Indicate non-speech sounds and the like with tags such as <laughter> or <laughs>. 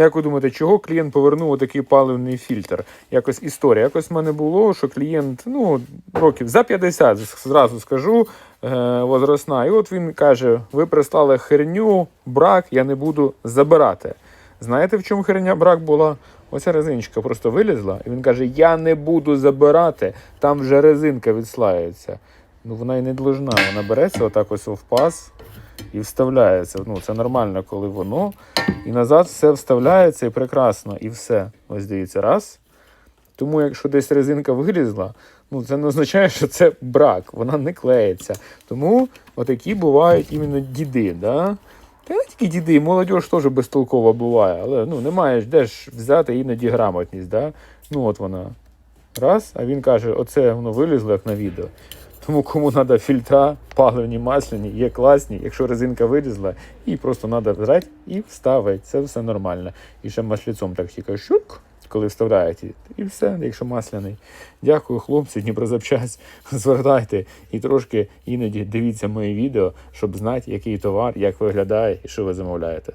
Як ви думаєте, чого клієнт повернув такий паливний фільтр? Якось історія. Якось в мене було, що клієнт, ну, років за 50, зразу скажу, е, возрастна. І от він каже: ви прислали херню, брак, я не буду забирати. Знаєте, в чому херня брак була? Оця резиночка просто вилізла, і він каже: Я не буду забирати, там вже резинка відслаюється. Ну вона і не должна. Вона береться отак ось в паз і вставляється. Ну, це нормально, коли воно. І назад все вставляється і прекрасно. І все. Ось дивіться, раз. Тому, якщо десь резинка вилізла, ну це не означає, що це брак, вона не клеїться. Тому отакі бувають іменно діди. Да? Та не тільки діди, молодь теж безтолкова буває, але ну, немає де ж взяти іноді грамотність. Да? Ну от вона. Раз, а він каже, оце воно вилізло, як на відео. Тому кому треба фільтра, паливні, масляні, є класні, якщо резинка вилізла, і просто треба взяти і вставити. Це все нормально. І ще масліцом так тільки щук, коли вставляєте. І все, якщо масляний. Дякую, хлопці, Дніпрозапчасть. <laughs> Звертайте і трошки іноді дивіться мої відео, щоб знати, який товар, як виглядає і що ви замовляєте.